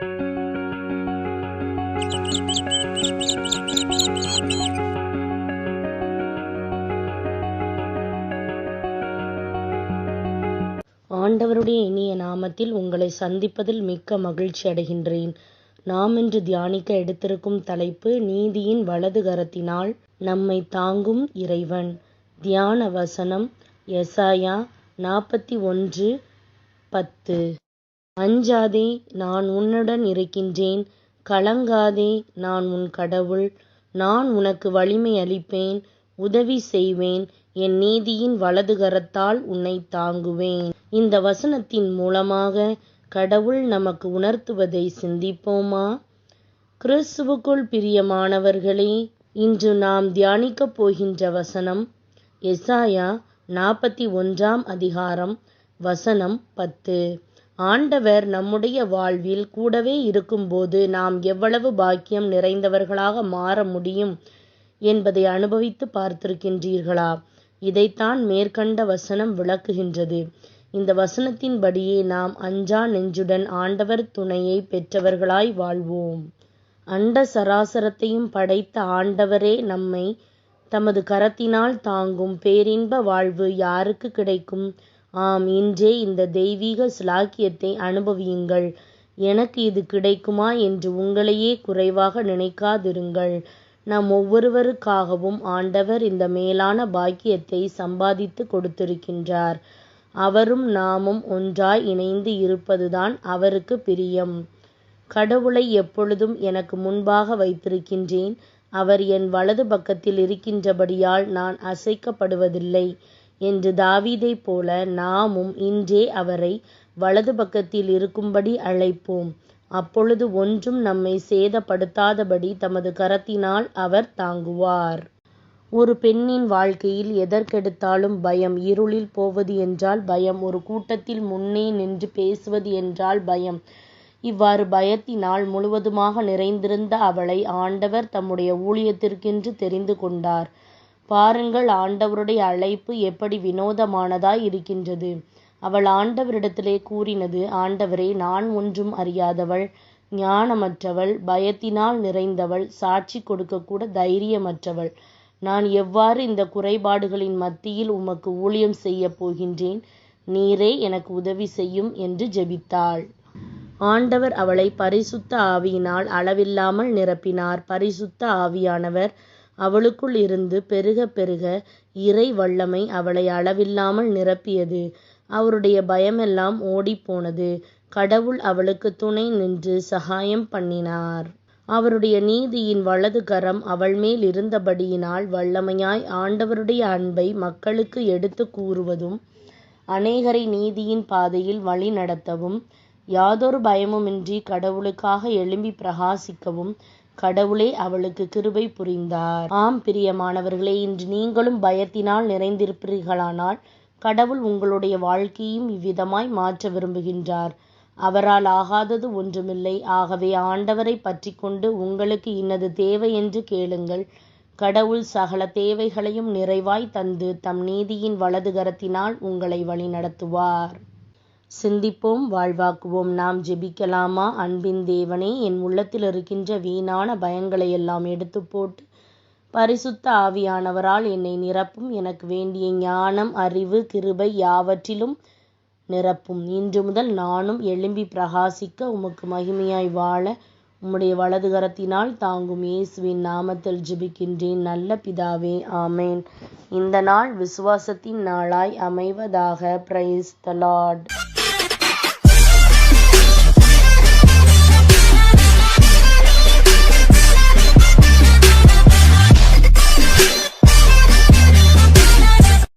ஆண்டவருடைய இனிய நாமத்தில் உங்களை சந்திப்பதில் மிக்க மகிழ்ச்சி அடைகின்றேன். நாம் இன்று தியானிக்க எடுத்திருக்கும் தலைப்பு நீதியின் வலது கரத்தினால் நம்மை தாங்கும் இறைவன். தியான வசனம் எசாயா நாற்பத்தி ஒன்று பத்து. அஞ்சாதே நான் உன்னுடன் இருக்கின்றேன். கலங்காதே நான் உன் கடவுள். நான் உனக்கு வலிமை அளிப்பேன் உதவி செய்வேன். என் நீதியின் வலதுகரத்தால் உன்னை தாங்குவேன். இந்த வசனத்தின் மூலமாக கடவுள் நமக்கு உணர்த்துவதை சிந்திப்போமா? கிறிஸ்துவுக்குள் பிரியமானவர்களே இன்று நாம் தியானிக்கப் போகின்ற வசனம் எசாயா நாற்பத்தி ஒன்றாம் அதிகாரம் வசனம் பத்து. ஆண்டவர் நம்முடைய வாழ்வில் கூடவே இருக்கும்போது நாம் எவ்வளவு பாக்கியம் நிறைந்தவர்களாக மாற முடியும் என்பதை அனுபவித்து பார்த்திருக்கின்றீர்களா? இதைத்தான் மேற்கண்ட வசனம் விளக்குகின்றது. இந்த வசனத்தின்படியே நாம் அஞ்சா நெஞ்சுடன் ஆண்டவர் துணையை பெற்றவர்களாய் வாழ்வோம். அண்ட சராசரத்தையும் படைத்த ஆண்டவரே நம்மை தமது கரத்தினால் தாங்கும் பேரின்ப வாழ்வு யாருக்கு கிடைக்கும்? ஆம் இன்றே இந்த தெய்வீக சிலாக்கியத்தை அனுபவியுங்கள். எனக்கு இது கிடைக்குமா என்று உங்களையே குறைவாக நினைக்காதிருங்கள். நம் ஒவ்வொருவருக்காகவும் ஆண்டவர் இந்த மேலான பாக்கியத்தை சம்பாதித்து கொடுத்திருக்கின்றார். அவரும் நாமும் ஒன்றாய் இணைந்து இருப்பதுதான் அவருக்கு பிரியம். கடவுளை எப்பொழுதும் எனக்கு முன்பாக வைத்திருக்கின்றேன். அவர் என் வலது பக்கத்தில் இருக்கின்றபடியால் நான் அசைக்கப்படுவதில்லை. என்று தாவீதைப் போல நாமும் இன்றே அவரை வலது பக்கத்தில் இருக்கும்படி அழைப்போம். அப்பொழுது ஒன்றும் நம்மை சேதப்படுத்தாதபடி தமது கரத்தினால் அவர் தாங்குவார். ஒரு பெண்ணின் வாழ்க்கையில் எதற்கெடுத்தாலும் பயம் இருளில் போவது என்றால் பயம் ஒரு கூட்டத்தில் முன்னே நின்று பேசுவது என்றால் பயம். இவ்வாறு பயத்தினால் முழுவதுமாக நிறைந்திருந்த அவளை ஆண்டவர் தம்முடைய ஊழியத்திற்கென்று தெரிந்து கொண்டார். பாருங்கள் ஆண்டவருடைய அழைப்பு எப்படி வினோதமானதாய் இருக்கின்றது. அவள் ஆண்டவரிடத்திலே கூறினது ஆண்டவரே நான் ஒன்றும் அறியாதவள் ஞானமற்றவள் பயத்தினால் நிறைந்தவள் சாட்சி கொடுக்கக்கூட தைரியமற்றவள். நான் எவ்வாறு இந்த குறைபாடுகளின் மத்தியில் உமக்கு ஊழியம் செய்ய போகின்றேன்? நீரே எனக்கு உதவி செய்யும் என்று ஜெபித்தாள். ஆண்டவர் அவளை பரிசுத்த ஆவியினால் அளவில்லாமல் நிரப்பினார். பரிசுத்த ஆவியானவர் அவளுக்குள் இருந்து பெருக பெருக இறை வல்லமை அவளை அளவில்லாமல் நிரப்பியது. அவருடைய பயமெல்லாம் ஓடிப்போனது கடவுள் அவளுக்கு துணை நின்று சகாயம் பண்ணினார். அவருடைய நீதியின் வலது கரம் அவள் மேல் இருந்தபடியினால் வல்லமையாய் ஆண்டவருடைய அன்பை மக்களுக்கு எடுத்து கூறுவதும் அநேகரை நீதியின் பாதையில் வழி நடத்தவும் யாதொரு பயமுமின்றி கடவுளுக்காக எழும்பி பிரகாசிக்கவும் கடவுளே அவளுக்கு கிருபை புரிந்தார். ஆம் பிரியமானவர்களே இன்று நீங்களும் பயத்தினால் நிறைந்திருப்பீர்களானால் கடவுள் உங்களுடைய வாழ்க்கையும் இவ்விதமாய் மாற்ற விரும்புகின்றார். அவரால் ஆகாதது ஒன்றுமில்லை. ஆகவே ஆண்டவரை பற்றி கொண்டு உங்களுக்கு இன்னது தேவை என்று கேளுங்கள். கடவுள் சகல தேவைகளையும் நிறைவாய் தந்து தம் நீதியின் வலது கரத்தினால் உங்களை வழிநடத்துவார். சிந்திப்போம் வாழ்வாக்குவோம். நாம் ஜெபிக்கலாமா? அன்பின் தேவனே என் உள்ளத்தில் இருக்கின்ற வீணான பயங்களை எல்லாம் எடுத்து போட்டு பரிசுத்த ஆவியானவரால் என்னை நிரப்பும். எனக்கு வேண்டிய ஞானம் அறிவு கிருபை யாவற்றிலும் நிரப்பும். இன்று முதல் நானும் எழும்பி பிரகாசிக்க உமக்கு மகிமையாய் வாழ உம்முடைய வலது கரத்தினால் தாங்கும் இயேசுவின் நாமத்தில் ஜெபிக்கின்றேன். நல்ல பிதாவே ஆமேன். இந்த நாள் விசுவாசத்தின் நாளாய் அமைவதாக பிரைஸ் த லார்ட்